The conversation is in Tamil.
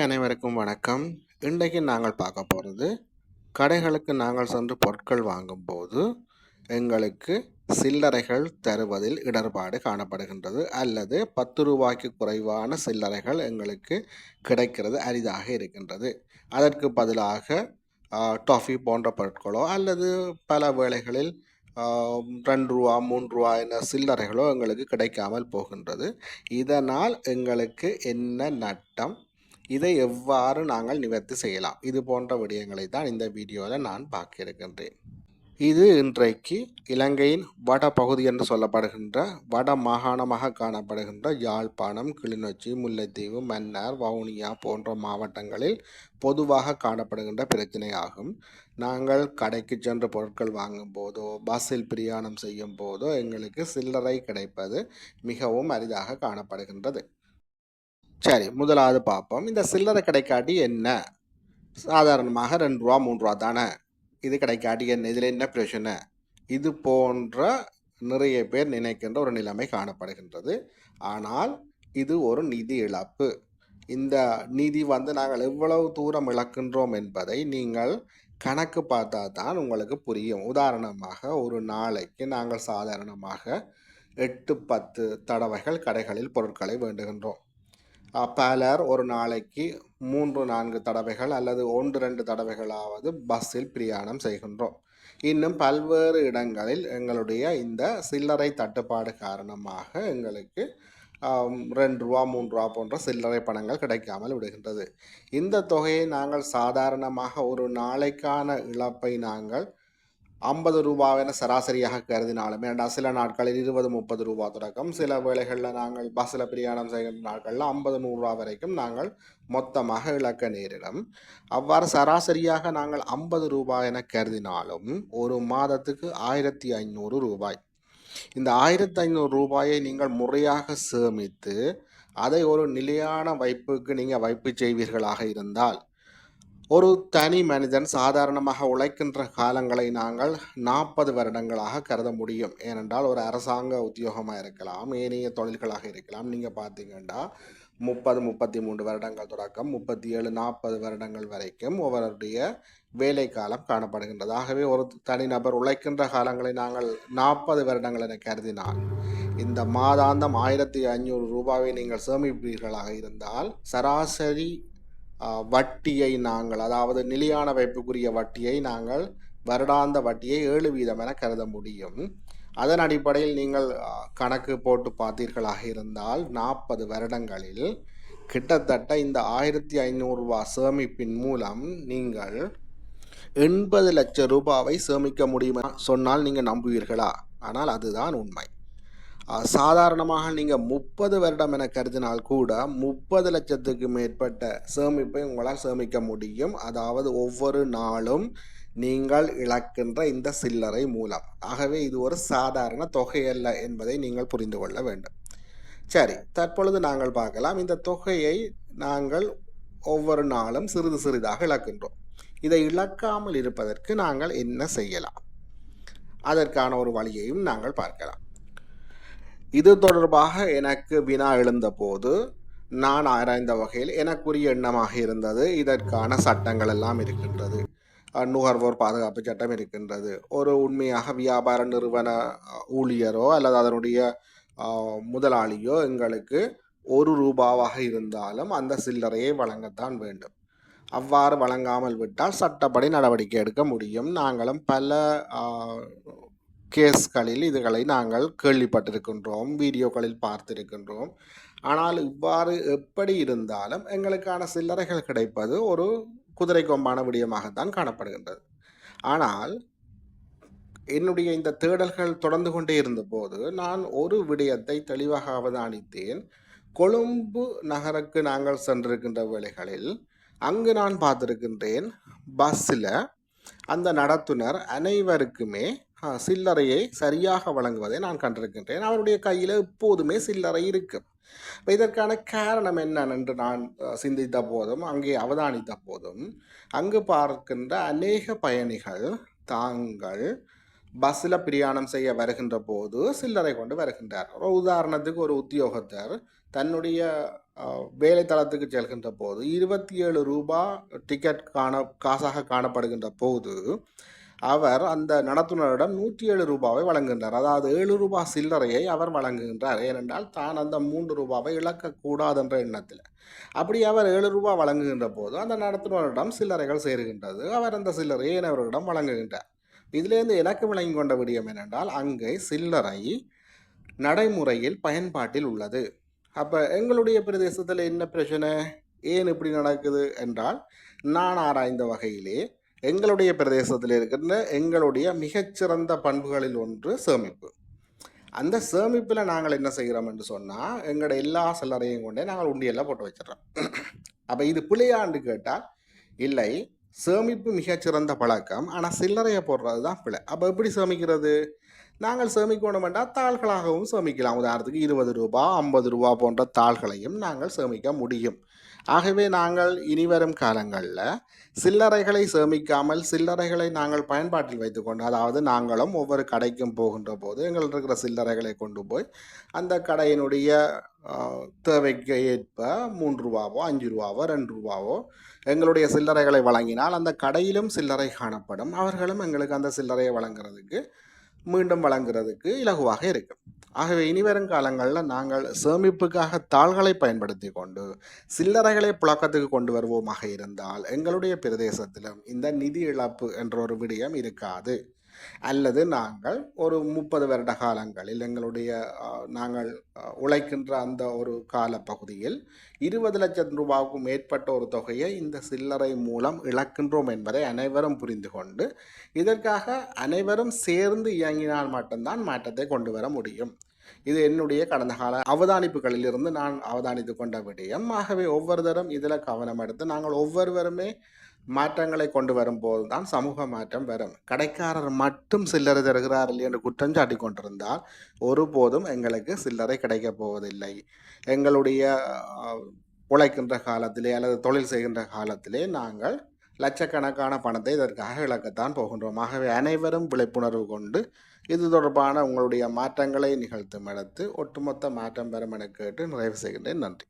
அனைவருக்கும் வணக்கம். இன்றைக்கு நாங்கள் பார்க்க போகிறது கடைகளுக்கு நாங்கள் சென்று பொருட்கள் வாங்கும்போது எங்களுக்கு சில்லறைகள் தருவதில் இடர்பாடு காணப்படுகின்றது அல்லது பத்து ரூபாய்க்கு குறைவான சில்லறைகள் எங்களுக்கு கிடைக்கிறது அரிதாக இருக்கின்றது. அதற்கு பதிலாக டாஃபி போன்ற பொருட்களோ அல்லது பல வேளைகளில் ரெண்டு ரூபா மூன்று ரூபா என சில்லறைகளோ எங்களுக்கு கிடைக்காமல் போகின்றது. இதனால் எங்களுக்கு என்ன நட்டம் இதை எவ்வாறு நாங்கள் நிவர்த்தி செய்யலாம்? இது போன்ற விடயங்களை தான் இந்த வீடியோவில் நான் பார்க்க இருக்கின்றேன் இது இன்றைக்கு இலங்கையின் வட பகுதி என்று சொல்லப்படுகின்ற வட மாகாணமாக காணப்படுகின்ற யாழ்ப்பாணம் கிளிநொச்சி முல்லைத்தீவு மன்னார் வவுனியா போன்ற மாவட்டங்களில் பொதுவாக காணப்படுகின்ற பிரச்சனையாகும். நாங்கள் கடைக்கு சென்று பொருட்கள் வாங்கும் போதோ பஸ்ஸில் பிரயாணம் செய்யும் போதோ எங்களுக்கு சில்லறை கிடைப்பது மிகவும் அரிதாக காணப்படுகின்றது. சரி முதலாவது பார்ப்போம் இந்த சில்லறை கடைக்காட்டி என்ன? சாதாரணமாக ரெண்டு ரூபா மூணு ரூபா தானே? இது கடைக்காட்டி என்ன? இதில் என்ன பிரச்சனை? இது போன்ற நிறைய பேர் நினைக்கின்ற ஒரு நிலைமை காணப்படுகின்றது. ஆனால் இது ஒரு நிதி இழப்பு. இந்த நிதி வந்து நாங்கள் எவ்வளவு தூரம் இழக்கின்றோம் என்பதை நீங்கள் கணக்கு பார்த்தா தான் உங்களுக்கு புரியும். உதாரணமாக ஒரு நாளைக்கு நாங்கள் சாதாரணமாக எட்டு பத்து தடவைகள் கடைகளில் பொருட்களை வேண்டுகின்றோம். பலர் ஒரு நாளைக்கு மூன்று நான்கு தடவைகள் அல்லது ஒன்று ரெண்டு தடவைகளாவது பஸ்ஸில் பிரயாணம் செய்கின்றோம். இன்னும் பல்வேறு இடங்களில் எங்களுடைய இந்த சில்லறை தட்டுப்பாடு காரணமாக எங்களுக்கு ரெண்டு ரூபா மூன்று ரூபா போன்ற சில்லறை பணங்கள் கிடைக்காமல் விடுகின்றது. இந்த தொகையை நாங்கள் சாதாரணமாக ஒரு நாளைக்கான இழப்பை நாங்கள் ஐம்பது ரூபாவென சராசரியாக கருதினாலும் ஏண்டா சில நாட்களில் இருபது முப்பது ரூபா தொடக்கம். சில வேளைகளில் நாங்கள் பஸ்ஸில் பிரயாணம் செய்கின்ற நாட்களில் ஐம்பது நூறுரூவா வரைக்கும் நாங்கள் மொத்தமாக இழக்க நேரிடும். அவ்வாறு சராசரியாக நாங்கள் ஐம்பது ரூபாய் என கருதினாலும் ஒரு மாதத்துக்கு ஆயிரத்தி ஐநூறு ரூபாய். இந்த ஆயிரத்தி ஐநூறு ரூபாயை நீங்கள் முறையாக சேமித்து அதை ஒரு நிலையான வைப்புக்கு நீங்கள் வைப்பு செய்வீர்களாக இருந்தால் ஒரு தனி மனிதன் சாதாரணமாக உழைக்கின்ற காலங்களை நாங்கள் நாற்பது வருடங்களாக கருத முடியும். ஏனென்றால் ஒரு அரசாங்க உத்தியோகமாக இருக்கலாம் ஏனைய தொழில்களாக இருக்கலாம். நீங்கள் பார்த்தீங்கன்னா முப்பது முப்பத்தி மூன்று வருடங்கள் தொடக்கம் முப்பத்தி ஏழு நாற்பது வருடங்கள் வரைக்கும் ஒவ்வொருடைய வேலை காலம் காணப்படுகின்றது. ஆகவே ஒரு தனிநபர் உழைக்கின்ற காலங்களை நாங்கள் நாற்பது வருடங்கள் என கருதினால் இந்த மாதாந்தம் ஆயிரத்தி ஐநூறு ரூபாவை நீங்கள் சேமிப்பீர்களாக இருந்தால் சராசரி வட்டியை நாங்கள் அதாவது நிலையான வைப்புக்குரிய வட்டியை நாங்கள் வருடாந்த வட்டியை ஏழு வீதம் என கருத முடியும். அதன் அடிப்படையில் நீங்கள் கணக்கு போட்டு பார்த்தீர்களாக இருந்தால் நாற்பது வருடங்களில் கிட்டத்தட்ட இந்த ஆயிரத்தி ஐநூறுரூவா சேமிப்பின் மூலம் நீங்கள் எண்பது லட்சம் ரூபாவை சேமிக்க முடியும்? சொன்னால் நீங்கள் நம்புவீர்களா? ஆனால் அதுதான் உண்மை. சாதாரணமாக நீங்கள் முப்பது வருடம் என கருதினால் கூட முப்பது லட்சத்துக்கு மேற்பட்ட சேமிப்பை உங்களால் சேமிக்க முடியும். அதாவது ஒவ்வொரு நாளும் நீங்கள் இழக்கின்ற இந்த சில்லறை மூலம். ஆகவே இது ஒரு சாதாரண தொகையல்ல என்பதை நீங்கள் புரிந்து கொள்ள வேண்டும். சரி தற்பொழுது நாங்கள் பார்க்கலாம். இந்த தொகையை நாங்கள் ஒவ்வொரு நாளும் சிறிது சிறிதாக இழக்கின்றோம். இதை இழக்காமல் இருப்பதற்கு நாங்கள் என்ன செய்யலாம்? அதற்கான ஒரு வழியையும் நாங்கள் பார்க்கலாம். இது தொடர்பாக எனக்கு வினா எழுந்தபோது நான் ஆராய்ந்த வகையில் எனக்குரிய எண்ணமாக இருந்தது. இதற்கான சட்டங்கள் எல்லாம் இருக்கின்றது. நுகர்வோர் பாதுகாப்பு சட்டம் இருக்கின்றது. ஒரு உண்மையாக வியாபார நிறுவன ஊழியரோ அல்லது அதனுடைய முதலாளியோ எங்களுக்கு ஒரு ரூபாவாக இருந்தாலும் அந்த சில்லறையை வழங்கத்தான் வேண்டும். அவ்வாறு வழங்காமல் விட்டால் சட்டப்படி நடவடிக்கை எடுக்க முடியும். நாங்களும் பல கேஸ்களில் இதுகளை நாங்கள் கேள்விப்பட்டிருக்கின்றோம் வீடியோக்களில் பார்த்திருக்கின்றோம். ஆனால் இவ்வாறு எப்படி இருந்தாலும் எங்களுக்கான சில்லறைகள் கிடைப்பது ஒரு குதிரை கொம்பான விடயமாகத்தான் காணப்படுகின்றது. ஆனால் என்னுடைய இந்த தேடல்கள் தொடர்ந்து கொண்டே இருந்தபோது நான் ஒரு விடயத்தை தெளிவாக அவதானித்தேன். கொழும்பு நகருக்கு நாங்கள் சென்றிருக்கின்ற வேளைகளில் அங்கு நான் பார்த்திருக்கின்றேன் பஸ்ஸில் அந்த நடத்துனர் அனைவருக்குமே சில்லறையை சரியாக வழங்குவதை நான் கண்டிருக்கின்றேன். அவருடைய கையில் எப்போதுமே சில்லறை இருக்கு இதற்கான காரணம் என்ன என்று நான் சிந்தித்த போதும் அங்கே அவதானித்த போதும் அங்கு பார்க்கின்ற அநேக பயணிகள் தாங்கள் பஸ்ஸில் பிரயாணம் செய்ய வருகின்ற போது சில்லறை கொண்டு வருகின்றார். ஒரு உதாரணத்துக்கு ஒரு உத்தியோகத்தர் தன்னுடைய வேலைத்தளத்துக்கு செல்கின்ற போது இருபத்தி ஏழு ரூபா டிக்கெட் காண காசாக காணப்படுகின்ற போது அவர் அந்த நடத்துனரிடம் நூற்றி ஏழு ரூபாவை வழங்குகின்றார். அதாவது ஏழு ரூபாய் சில்லறையை அவர் வழங்குகின்றார். ஏனென்றால் தான் அந்த மூன்று ரூபாவை இழக்கக்கூடாதென்ற எண்ணத்தில். அப்படி அவர் ஏழு ரூபாய் வழங்குகின்ற போது அந்த நடத்துனரிடம் சில்லறைகள் சேருகின்றது. அவர் அந்த சில்லறையை அவர்களிடம் வழங்குகின்றார். இதிலிருந்து எனக்கு விளங்கி கொண்ட விடயம் என்னென்றால் அங்கே சில்லறை நடைமுறையில் பயன்பாட்டில் உள்ளது. அப்போ எங்களுடைய பிரதேசத்தில் என்ன பிரச்சனை? ஏன் இப்படி நடக்குது? என்றால் நான் ஆராய்ந்த வகையிலே எங்களுடைய பிரதேசத்தில் இருக்கின்ற எங்களுடைய மிகச்சிறந்த பண்புகளில் ஒன்று சேமிப்பு. அந்த சேமிப்பில் நாங்கள் என்ன செய்கிறோம் என்று சொன்னால் எங்களோட எல்லா சில்லறையும் கொண்டே நாங்கள் உண்டியெல்லாம் போட்டு வச்சிடறோம். அப்போ இது பிழையாண்டு கேட்டால் இல்லை சேமிப்பு மிகச்சிறந்த பழக்கம் ஆனால் சில்லறையை போடுறது தான் பிழை. அப்போ எப்படி சேமிக்கிறது? நாங்கள் சேமிக்கணும் என்றால் தாள்களாகவும் சேமிக்கலாம். உதாரணத்துக்கு இருபது ரூபா ஐம்பது ரூபா போன்ற தாள்களையும் நாங்கள் சேமிக்க முடியும். ஆகவே நாங்கள் இனிவரும் காலங்களில் சில்லறைகளை சேமிக்காமல் சில்லறைகளை நாங்கள் பயன்பாட்டில் வைத்துக்கொண்டு அதாவது நாங்களும் ஒவ்வொரு கடைக்கும் போகின்ற போது எங்கள்ட்ட இருக்கிற சில்லறைகளை கொண்டு போய் அந்த கடையினுடைய தேவைக்கு ஏற்ப மூன்று ரூபாவோ அஞ்சு ரூபாவோ ரெண்டு ரூபாவோ எங்களுடைய சில்லறைகளை வழங்கினால் அந்த கடையிலும் சில்லறை காணப்படும். அவர்களும் எங்களுக்கு அந்த சில்லறையை வழங்குறதுக்கு மீண்டும் வழங்குறதுக்கு இலகுவாக இருக்கும் ஆகவே இனிவரும் காலங்களில் நாங்கள் சேமிப்புக்காக தாள்களை பயன்படுத்தி கொண்டு சில்லறைகளை புழக்கத்துக்கு கொண்டு வருவோமாக இருந்தால் எங்களுடைய பிரதேசத்திலும் இந்த நிதி இழப்பு என்ற ஒரு விடயம் இருக்காது. அல்லது நாங்கள் ஒரு முப்பது வருட காலங்களில் எங்களுடைய நாங்கள் உழைக்கின்ற அந்த ஒரு காலப்பகுதியில் இருபது லட்சம் ரூபாவுக்கும் மேற்பட்ட ஒரு தொகையை இந்த சில்லறை மூலம் இழக்கின்றோம் என்பதை அனைவரும் புரிந்து கொண்டு இதற்காக அனைவரும் சேர்ந்து இயங்கினால் மட்டும்தான் மாற்றத்தை கொண்டு வர முடியும். இது என்னுடைய கடந்த கால அவதானிப்புகளில் இருந்து நான் அவதானித்து கொண்ட விடயம். ஆகவே ஒவ்வொருத்தரும் இதில் கவனம் எடுத்து நாங்கள் ஒவ்வொருவருமே மாற்றங்களை கொண்டு வரும்போது தான் சமூக மாற்றம் வரும். கடைக்காரர் மட்டும் சில்லறை தருகிறார் இல்லை என்று குற்றம் சாட்டி கொண்டிருந்தால் ஒருபோதும் எங்களுக்கு சில்லறை கிடைக்கப் போவதில்லை. எங்களுடைய உழைக்கின்ற காலத்திலே அல்லது தொழில் செய்கின்ற காலத்திலே நாங்கள் லட்சக்கணக்கான பணத்தை இதற்காக இழக்கத்தான் போகின்றோம். ஆகவே அனைவரும் விழிப்புணர்வு கொண்டு இது தொடர்பான உங்களுடைய மாற்றங்களை நிகழ்த்தும் இடத்து ஒட்டுமொத்த மாற்றம் பெறும் என கேட்டு நிறைவு செய்கின்றேன். நன்றி.